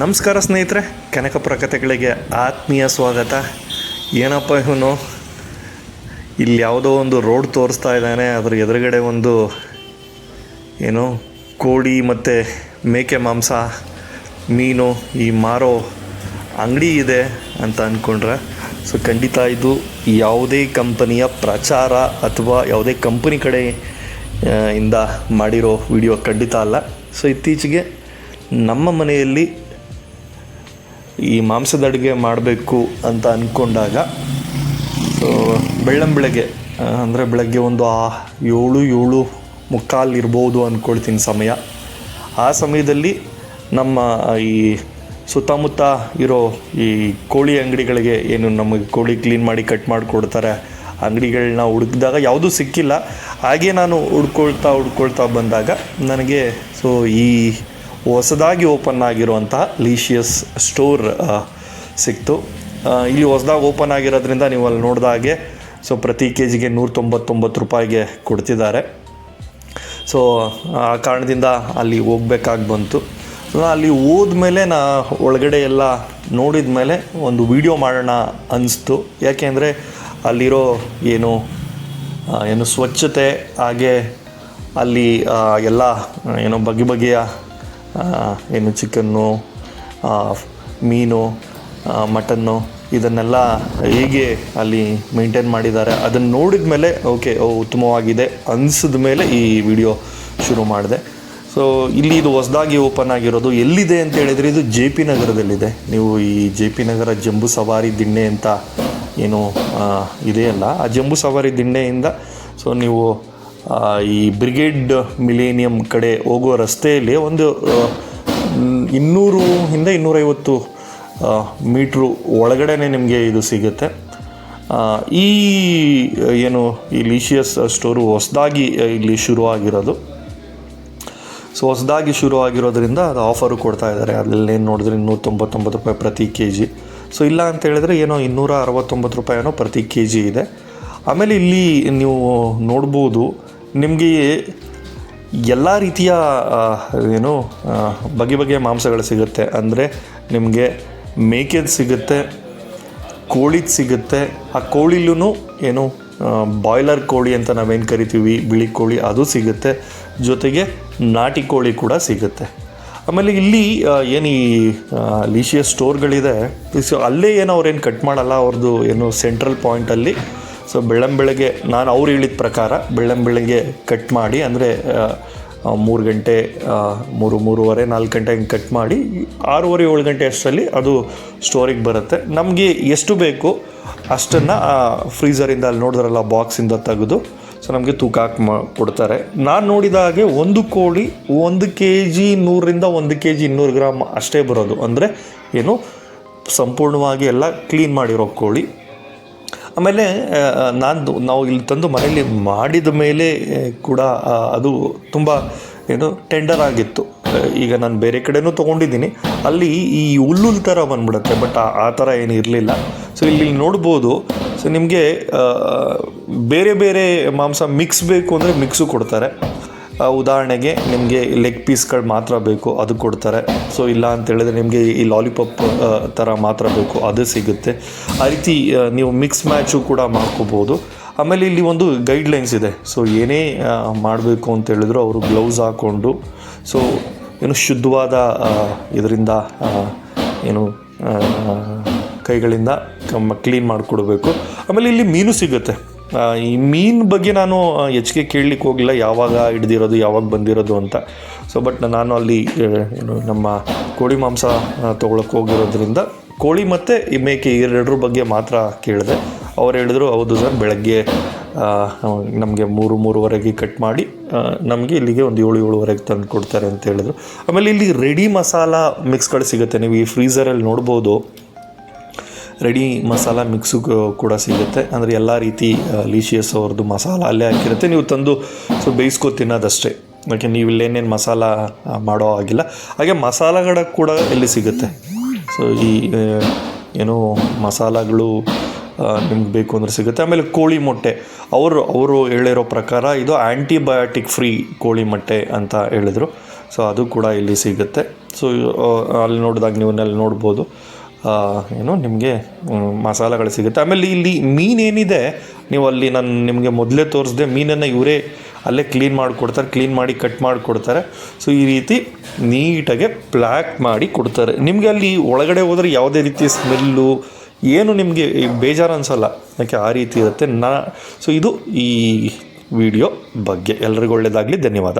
ನಮಸ್ಕಾರ ಸ್ನೇಹಿತರೆ ಕನಕಪುರ ಕಥೆಗಳಿಗೆ ಆತ್ಮೀಯ ಸ್ವಾಗತ. ಏನಪ್ಪ ಇವನು? ಇಲ್ಲಿ ಯಾವುದೋ ಒಂದು ರೋಡ್ ತೋರಿಸ್ತಾ ಇದ್ದಾನೆ, ಅದ್ರ ಎದುರುಗಡೆ ಒಂದು ಏನು ಕೋಳಿ ಮತ್ತು ಮೇಕೆ ಮಾಂಸ, ಮೀನು, ಈ ಮಾರೋ ಅಂಗಡಿ ಇದೆ ಅಂತ ಅಂದ್ಕೊಂಡ್ರೆ ಸೊ ಖಂಡಿತ ಇದು ಯಾವುದೇ ಕಂಪನಿಯ ಪ್ರಚಾರ ಅಥವಾ ಯಾವುದೇ ಕಂಪನಿ ಕಡೆ ಇಂದ ಮಾಡಿರೋ ವಿಡಿಯೋ ಖಂಡಿತ ಅಲ್ಲ. ಸೊ ಇತ್ತೀಚೆಗೆ ನಮ್ಮ ಮನೆಯಲ್ಲಿ ಈ ಮಾಂಸದ ಅಡುಗೆ ಮಾಡಬೇಕು ಅಂತ ಅಂದ್ಕೊಂಡಾಗ ಸೊ ಬೆಳ್ಳಂಬೆಳಗ್ಗೆ ಅಂದರೆ ಬೆಳಗ್ಗೆ ಒಂದು ಆ ಏಳು ಏಳು ಮುಕ್ಕಾಲು ಇರ್ಬೋದು ಅಂದ್ಕೊಳ್ತೀನಿ ಸಮಯ. ಆ ಸಮಯದಲ್ಲಿ ನಮ್ಮ ಈ ಸುತ್ತಮುತ್ತ ಇರೋ ಈ ಕೋಳಿ ಅಂಗಡಿಗಳಿಗೆ ಏನು ನಮಗೆ ಕೋಳಿ ಕ್ಲೀನ್ ಮಾಡಿ ಕಟ್ ಮಾಡಿಕೊಡ್ತಾರೆ, ಅಂಗಡಿಗಳನ್ನ ಹುಡುಕಿದಾಗ ಯಾವುದೂ ಸಿಕ್ಕಿಲ್ಲ. ಹಾಗೆ ನಾನು ಹುಡ್ಕೊಳ್ತಾ ಹುಡ್ಕೊಳ್ತಾ ಬಂದಾಗ ನನಗೆ, ಸೊ ಈ ಹೊಸದಾಗಿ ಓಪನ್ ಆಗಿರುವಂತಹ ಲೀಶಿಯಸ್ ಸ್ಟೋರ್ ಸಿಕ್ತು. ಇಲ್ಲಿ ಹೊಸದಾಗಿ ಓಪನ್ ಆಗಿರೋದ್ರಿಂದ ನೀವು ಅಲ್ಲಿ ನೋಡಿದ ಹಾಗೆ ಸೊ ಪ್ರತಿ ಕೆ ಜಿಗೆ ನೂರ ತೊಂಬತ್ತೊಂಬತ್ತು ರೂಪಾಯಿಗೆ ಕೊಡ್ತಿದ್ದಾರೆ. ಸೊ ಆ ಕಾರಣದಿಂದ ಅಲ್ಲಿ ಹೋಗ್ಬೇಕಾಗಿ ಬಂತು. ಅಲ್ಲಿ ಹೋದ್ಮೇಲೆ ನಾ ಒಳಗಡೆ ಎಲ್ಲ ನೋಡಿದ ಮೇಲೆ ಒಂದು ವಿಡಿಯೋ ಮಾಡೋಣ ಅನ್ನಿಸ್ತು ಯಾಕೆಂದರೆ ಅಲ್ಲಿರೋ ಏನು ಏನು ಸ್ವಚ್ಛತೆ ಹಾಗೆ ಅಲ್ಲಿ ಎಲ್ಲ ಏನೋ ಬಗೆ ಬಗೆಯ ಏನು ಚಿಕನ್ನು ಮೀನು ಮಟನ್ನು ಇದನ್ನೆಲ್ಲ ಹೇಗೆ ಅಲ್ಲಿ ಮೇಂಟೈನ್ ಮಾಡಿದ್ದಾರೆ ಅದನ್ನು ನೋಡಿದ ಮೇಲೆ ಓಕೆ ಓ, ಉತ್ತಮವಾಗಿದೆ ಅನಿಸಿದ ಮೇಲೆ ಈ ವಿಡಿಯೋ ಶುರು ಮಾಡಿದೆ. ಸೊ ಇಲ್ಲಿ ಇದು ಹೊಸದಾಗಿ ಓಪನ್ ಆಗಿರೋದು ಎಲ್ಲಿದೆ ಅಂತ ಹೇಳಿದರೆ ಇದು ಜೆ ಪಿ ನಗರದಲ್ಲಿದೆ. ನೀವು ಈ ಜೆ ಪಿ ನಗರ ಜಂಬು ಸವಾರಿ ದಿಣ್ಣೆ ಅಂತ ಏನು ಇದೆಯಲ್ಲ, ಆ ಜಂಬೂ ಸವಾರಿ ದಿಣ್ಣೆಯಿಂದ ಸೊ ನೀವು ಈ ಬ್ರಿಗೇಡ್ ಮಿಲೇನಿಯಂ ಕಡೆ ಹೋಗುವ ರಸ್ತೆಯಲ್ಲಿ ಒಂದು ಇನ್ನೂರು ಇಂದ ಇನ್ನೂರೈವತ್ತು ಮೀಟ್ರು ಒಳಗಡೆ ನಿಮಗೆ ಇದು ಸಿಗುತ್ತೆ. ಈ, ಏನು, ಈ ಲೀಶಿಯಸ್ ಸ್ಟೋರು ಹೊಸದಾಗಿ ಇಲ್ಲಿ ಶುರು ಆಗಿರೋದು ಸೊ, ಹೊಸದಾಗಿ ಶುರು ಆಗಿರೋದ್ರಿಂದ ಅದು ಆಫರು ಕೊಡ್ತಾ ಇದ್ದಾರೆ. ಅಲ್ಲೇನು ನೋಡಿದ್ರೆ ಇನ್ನೂರ ತೊಂಬತ್ತೊಂಬತ್ತು ರೂಪಾಯಿ ಪ್ರತಿ ಕೆ ಜಿ ಸೊ, ಇಲ್ಲ ಅಂತ ಹೇಳಿದ್ರೆ ಏನೋ ಇನ್ನೂರ ಅರವತ್ತೊಂಬತ್ತು ರೂಪಾಯಿನೋ ಪ್ರತಿ ಕೆ ಜಿ ಇದೆ. ಆಮೇಲೆ ಇಲ್ಲಿ ನೀವು ನೋಡ್ಬೋದು ನಿಮಗೆ ಎಲ್ಲ ರೀತಿಯ ಏನು ಬಗೆ ಬಗೆಯ ಮಾಂಸಗಳು ಸಿಗುತ್ತೆ. ಅಂದರೆ ನಿಮಗೆ ಮೇಕೆದು ಸಿಗುತ್ತೆ, ಕೋಳಿದು ಸಿಗುತ್ತೆ. ಆ ಕೋಳಿಲೂ ಏನು ಬಾಯ್ಲರ್ ಕೋಳಿ ಅಂತ ನಾವೇನು ಕರಿತೀವಿ, ಬಿಳಿ ಕೋಳಿ ಅದು ಸಿಗುತ್ತೆ. ಜೊತೆಗೆ ನಾಟಿ ಕೋಳಿ ಕೂಡ ಸಿಗುತ್ತೆ. ಆಮೇಲೆ ಇಲ್ಲಿ ಏನು ಈ ಲೀಶಿಯಸ್ ಸ್ಟೋರ್ಗಳಿದೆ ಅಲ್ಲೇ ಏನು ಅವ್ರೇನು ಕಟ್ ಮಾಡಲ್ಲ ಅವ್ರದ್ದು ಏನು ಸೆಂಟ್ರಲ್ ಪಾಯಿಂಟಲ್ಲಿ ಸೊ ಬೆಳ್ಳಂಬೆಳಗ್ಗೆ ನಾನು ಅವ್ರು ಹೇಳಿದ ಪ್ರಕಾರ ಬೆಳ್ಳಂಬೆಳಗ್ಗೆ ಕಟ್ ಮಾಡಿ, ಅಂದರೆ ಮೂರು ಗಂಟೆ ಮೂರು, ಮೂರುವರೆ, ನಾಲ್ಕು ಗಂಟೆ ಹಿಂಗೆ ಕಟ್ ಮಾಡಿ, ಆರೂವರೆ, ಏಳು ಗಂಟೆ ಅಷ್ಟರಲ್ಲಿ ಅದು ಸ್ಟೋರಿಗೆ ಬರುತ್ತೆ. ನಮಗೆ ಎಷ್ಟು ಬೇಕು ಅಷ್ಟನ್ನು ಫ್ರೀಝರಿಂದ ಅಲ್ಲಿ ನೋಡಿದ್ರಲ್ಲ ಬಾಕ್ಸಿಂದ ತೆಗೆದು ಸೊ ನಮಗೆ ತೂಕ ಹಾಕಿ ಮಾ, ಕೊಡ್ತಾರೆ. ನಾನು ನೋಡಿದ ಹಾಗೆ ಒಂದು ಕೋಳಿ ಒಂದು ಕೆ ಜಿ ನೂರರಿಂದ ಒಂದು ಕೆ ಜಿ ಇನ್ನೂರು ಗ್ರಾಮ್ ಅಷ್ಟೇ ಬರೋದು. ಅಂದರೆ, ಏನು, ಸಂಪೂರ್ಣವಾಗಿ ಎಲ್ಲ ಕ್ಲೀನ್ ಮಾಡಿರೋ ಕೋಳಿ. ಆಮೇಲೆ ನಾನು ನಾವು ಇಲ್ಲಿ ತಂದು ಮನೆಯಲ್ಲಿ ಮಾಡಿದ ಮೇಲೆ ಕೂಡ ಅದು ತುಂಬ, ಏನು ಟೆಂಡರ್ ಆಗಿತ್ತು. ಈಗ ನಾನು ಬೇರೆ ಕಡೆನೂ ತೊಗೊಂಡಿದ್ದೀನಿ. ಅಲ್ಲಿ ಈ ಹುಲ್ಲುಲ್ ಥರ ಬಂದ್ಬಿಡುತ್ತೆ ಬಟ್ ಆ ಥರ ಏನು ಇರಲಿಲ್ಲ. ಸೊ ಇಲ್ಲಿ ನೋಡ್ಬೋದು. ಸೊ ನಿಮಗೆ ಬೇರೆ ಬೇರೆ ಮಾಂಸ ಮಿಕ್ಸ್ ಬೇಕು ಅಂದರೆ ಮಿಕ್ಸು ಕೊಡ್ತಾರೆ. ಉದಾಹರಣೆಗೆ ನಿಮಗೆ ಲೆಗ್ ಪೀಸ್ಗಳು ಮಾತ್ರ ಬೇಕು, ಅದು ಕೊಡ್ತಾರೆ. ಸೊ ಇಲ್ಲ ಅಂತ ಹೇಳಿದ್ರೆ ನಿಮಗೆ ಈ ಲಾಲಿಪಾಪ್ ಥರ ಮಾತ್ರ ಬೇಕು, ಅದು ಸಿಗುತ್ತೆ. ಆ ರೀತಿ ನೀವು ಮಿಕ್ಸ್ ಮ್ಯಾಚು ಕೂಡ ಮಾಡ್ಕೋಬೋದು. ಆಮೇಲೆ ಇಲ್ಲಿ ಒಂದು ಗೈಡ್ಲೈನ್ಸ್ ಇದೆ. ಸೊ ಏನೇ ಮಾಡಬೇಕು ಅಂತ ಹೇಳಿದ್ರು ಅವರು ಗ್ಲೌಸ್ ಹಾಕ್ಕೊಂಡು ಸೊ ಏನು ಶುದ್ಧವಾದ ಇದರಿಂದ ಏನು ಕೈಗಳಿಂದ ಕ್ಲೀನ್ ಮಾಡಿಕೊಡ್ಬೇಕು. ಆಮೇಲೆ ಇಲ್ಲಿ ಮೀನು ಸಿಗುತ್ತೆ. ಈ ಮೀನು ಬಗ್ಗೆ ನಾನು ಹೆಚ್ಚಿಗೆ ಕೇಳಲಿಕ್ಕೆ ಹೋಗಿಲ್ಲ ಯಾವಾಗ ಹಿಡ್ದಿರೋದು, ಯಾವಾಗ ಬಂದಿರೋದು ಅಂತ. ಸೊ ಬಟ್ ನಾನು ಅಲ್ಲಿ ಏನು, ನಮ್ಮ ಕೋಳಿ ಮಾಂಸ ತೊಗೊಳಕ್ಕೆ ಹೋಗಿರೋದ್ರಿಂದ ಕೋಳಿ ಮತ್ತು ಈ ಮೇಕೆ ಎರಡರ ಬಗ್ಗೆ ಮಾತ್ರ ಕೇಳಿದೆ. ಅವ್ರು ಹೇಳಿದ್ರು, ಹೌದು ಸರ್, ಬೆಳಗ್ಗೆ ನಮಗೆ ಮೂರು, ಮೂರುವರೆಗೆ ಕಟ್ ಮಾಡಿ ನಮಗೆ ಇಲ್ಲಿಗೆ ಒಂದು ಏಳು, ಏಳುವರೆಗೆ ತಂದು ಕೊಡ್ತಾರೆ ಅಂತ ಹೇಳಿದ್ರು. ಆಮೇಲೆ ಇಲ್ಲಿ ರೆಡಿ ಮಸಾಲ ಮಿಕ್ಸ್ಗಳು ಸಿಗುತ್ತೆ. ನೀವು ಈ ಫ್ರೀಸರಲ್ಲಿ ನೋಡ್ಬೋದು. ರೆಡಿ ಮಸಾಲ ಮಿಕ್ಸು ಕೂಡ ಸಿಗುತ್ತೆ. ಅಂದರೆ ಎಲ್ಲ ರೀತಿ ಲೀಶಿಯಸ್ ಅವ್ರದ್ದು ಮಸಾಲ ಅಲ್ಲೇ ಹಾಕಿರುತ್ತೆ. ನೀವು ತಂದು, ಸೊ ಬೇಯಿಸ್ಕೊ ತಿನ್ನೋದಷ್ಟೇ. ಯಾಕೆ ನೀವು ಇಲ್ಲೇನೇನು ಮಸಾಲ ಮಾಡೋ ಆಗಿಲ್ಲ ಹಾಗೆ ಮಸಾಲಗಳ ಕೂಡ ಇಲ್ಲಿ ಸಿಗುತ್ತೆ. ಸೊ ಈ ಏನು ಮಸಾಲಗಳು ನಿಮ್ಗೆ ಬೇಕು ಅಂದರೆ ಸಿಗುತ್ತೆ. ಆಮೇಲೆ ಕೋಳಿ ಮೊಟ್ಟೆ. ಅವರು ಅವರು ಹೇಳಿರೋ ಪ್ರಕಾರ ಇದು ಆ್ಯಂಟಿಬಯೋಟಿಕ್ ಫ್ರೀ ಕೋಳಿ ಮೊಟ್ಟೆ ಅಂತ ಹೇಳಿದರು. ಸೊ ಅದು ಕೂಡ ಇಲ್ಲಿ ಸಿಗುತ್ತೆ. ಸೊ ಅಲ್ಲಿ ನೋಡಿದಾಗ ನೀವು ಅಲ್ಲಿ ನೋಡ್ಬೋದು. ಏನು, ನಿಮಗೆ ಮಸಾಲೆಗಳು ಸಿಗುತ್ತೆ. ಆಮೇಲೆ ಇಲ್ಲಿ ಮೀನೇನಿದೆ ನೀವು ಅಲ್ಲಿ ನಾನು ನಿಮಗೆ ಮೊದಲೇ ತೋರಿಸ್ದೆ, ಮೀನನ್ನು ಇವರೇ ಅಲ್ಲೇ ಕ್ಲೀನ್ ಮಾಡಿಕೊಡ್ತಾರೆ ಕ್ಲೀನ್ ಮಾಡಿ ಕಟ್ ಮಾಡಿಕೊಡ್ತಾರೆ. ಸೊ ಈ ರೀತಿ ನೀಟಾಗೆ ಪ್ಲ್ಯಾಕ್ ಮಾಡಿ ಕೊಡ್ತಾರೆ. ನಿಮಗೆ ಅಲ್ಲಿ ಒಳಗಡೆ ಹೋದರೆ ಯಾವುದೇ ರೀತಿ ಸ್ಮೆಲ್ಲು, ಏನು ನಿಮಗೆ ಬೇಜಾರು ಅನಿಸಲ್ಲ. ಯಾಕೆ, ಆ ರೀತಿ ಇರುತ್ತೆ. ನಾ ಸೊ ಇದು ಈ ವಿಡಿಯೋ ಬಗ್ಗೆ. ಎಲ್ರಿಗೂ ಒಳ್ಳೆಯದಾಗಲಿ ಧನ್ಯವಾದ.